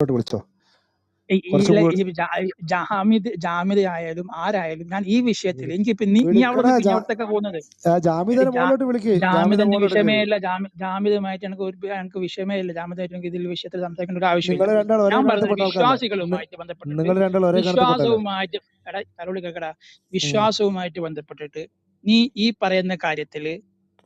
ഇങ്ങോട്ട് വിളിച്ചോ? ജാമിദ് ആയാലും ആരായാലും ഞാൻ ഈ വിഷയത്തിൽ എനിക്കിപ്പോ നീ അവിടെ പോകുന്നത്? ജാമിദന്റെ വിഷയമേ ഇല്ല ജാമിദുമായിട്ട് എനിക്ക് ഒരു എനിക്ക് വിഷയമേ ഇല്ല ജാമിദായിട്ട് എനിക്ക് ഇതിൽ വിഷയത്തിൽ സംസാരിക്കേണ്ട ഒരു ആവശ്യമില്ല. ഞാൻ പറഞ്ഞത് വിശ്വാസികളുമായിട്ട് വിശ്വാസവുമായിട്ട് എടാ തലോളി കേക്കടാ. വിശ്വാസവുമായിട്ട് ബന്ധപ്പെട്ടിട്ട് നീ ഈ പറയുന്ന കാര്യത്തിൽ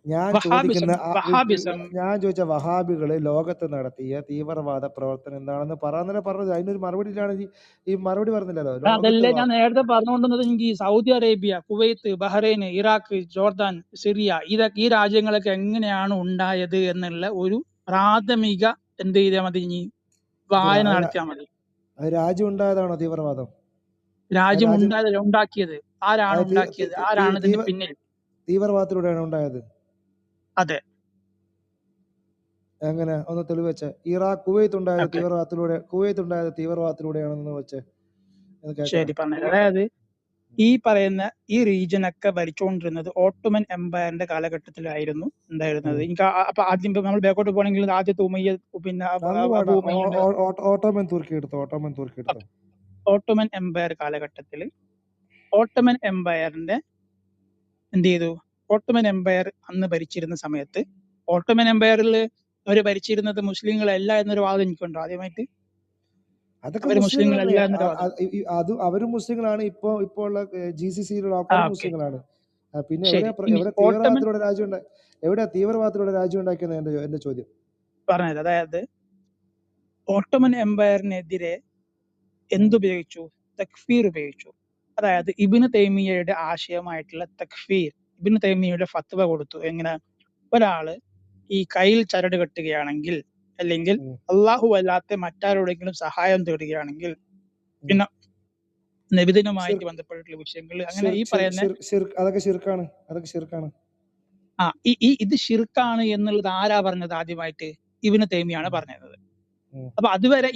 ഞാൻ ചോദിക്കുന്ന വഹാബിസം. ഞാൻ ചോദിച്ച വഹാബികൾ ലോകത്ത് നടത്തിയ തീവ്രവാദ പ്രവർത്തനം എന്താണെന്ന് പറയാന്നല്ലേ പറഞ്ഞത് അതിനൊരു മറുപടി ഈ ഈ മറുപടി പറഞ്ഞില്ലല്ലോ? അതല്ലേ ഞാൻ നേരത്തെ പറഞ്ഞുകൊണ്ടിരുന്നത് എനിക്ക് ഈ Saudi Arabia Kuwait Bahrain Iraq Jordan Syria ഇതൊക്കെ ഈ രാജ്യങ്ങളൊക്കെ എങ്ങനെയാണ് ഉണ്ടായത് എന്നുള്ള ഒരു പ്രാഥമിക എന്ത് ചെയ്താൽ മതി ഇനി വായന നടത്തിയാൽ മതി. രാജ്യം ഉണ്ടായതാണോ തീവ്രവാദം? ആ രാജ്യം രാജ്യം ഉണ്ടായത് ഉണ്ടാക്കിയത്. ആരാണ് തീ- ഉണ്ടാക്കിയത്? തീ- തീ- ആരാണ് ഇതിന്റെ തീവ്ര പിന്നിൽ? തീവ്രവാദത്തിലൂടെയാണ് ഉണ്ടായത്. അതെ. എങ്ങനെ? ഒന്ന് തെളിവ് വെച്ചേ ഇറാഖ് കുവൈത്ത് ഉണ്ടായ ഓക്കെ. തീവ്രവാദത്തിലൂടെ കുവൈത്ത് ഉണ്ടായ തീവ്രവാദത്തിലൂടെയാണെന്ന് വെച്ചേ. ശരി പറഞ്ഞത് അതായത് ഈ പറയുന്ന ഈ റീജിയൻ ഒക്കെ ഭരിച്ചുകൊണ്ടിരുന്നത് ഓട്ടോമൻ എംപയറിന്റെ കാലഘട്ടത്തിലായിരുന്നു ഉണ്ടായിരുന്നത്. എനിക്ക് ആ- അപ്പൊ ആദ്യം ഇപ്പൊ നമ്മൾ ബാക്കോട്ട് പോകണമെങ്കിൽ ആദ്യത്തെ ഉമയ്യ പിന്നെ അബ- അങ്ങ് വേണ്ട അബു ഓ- ഉമയ്യുണ്ട് ഓ- ഓ- ഓട്ടോമൻ തുർക്കി എടുത്തോ? ഓട്ടോമൻ തുർക്കി എടുത്തോ? ഓട്ടോമൻ എംപയർ കാലഘട്ടത്തിൽ ഓട്ടോമൻ എംപയറിന്റെ എന്ത് ചെയ്തു? ഓട്ടോമൻ എംപയർ അന്ന് ഭരിച്ചിരുന്ന സമയത്ത്. ഓട്ടോമൻ എംപയറിൽ അവർ ഭരിച്ചിരുന്നത് മുസ്ലിങ്ങളല്ല എന്നൊരു വാദം എനിക്കുണ്ടോ ആദ്യമായിട്ട്? അതൊക്കെ മുസ്ലിങ്ങളല്ലേ? അത് അവരും മുസ്ലിങ്ങളാണ്. ഇപ്പൊ ഇപ്പോ ഉള്ള ജി സി സിയിലുള്ള മുസ്ലിങ്ങളാണ്. പിന്നെ എവിടെ തീവ്രവാദത്തിലൂടെ രാജ്യം എവിടെ തീവ്രവാദത്തിലൂടെ രാജ്യം ഉണ്ടാക്കിയെന്ന് എന്റെ എന്റെ ചോദ്യം? പറഞ്ഞത്. അതായത് ഓട്ടോമൻ എംപയറിനെതിരെ എന്തുപയോഗിച്ചു? തക്ഫീർ ഉപയോഗിച്ചു. അതായത് ഇബിന് തൈമിയയുടെ ആശയമായിട്ടുള്ള തക്ഫീർ. ഇബിന് തൈമിയുടെ ഫത്വ കൊടുത്തു. എങ്ങനെ? ഒരാൾ ഈ കയ്യിൽ ചരട് കെട്ടുകയാണെങ്കിൽ അല്ലെങ്കിൽ അള്ളാഹു അല്ലാത്ത മറ്റാരോടെങ്കിലും സഹായം തേടുകയാണെങ്കിൽ. പിന്നെ നബിദിനുമായിട്ട് ബന്ധപ്പെട്ടിട്ടുള്ള വിഷയങ്ങൾ അങ്ങനെ ഈ പറയുന്ന അതൊക്കെ ശിർക്കാണ്. അതൊക്കെ ശിർക്കാണ്. ആ ഈ ഇത് ഷിർക്കാണ് എന്നുള്ളത് ആരാ പറഞ്ഞത് ആദ്യമായിട്ട്? ഇബിന് തൈമിയാണ് പറഞ്ഞത്. അപ്പൊ അതുവരെ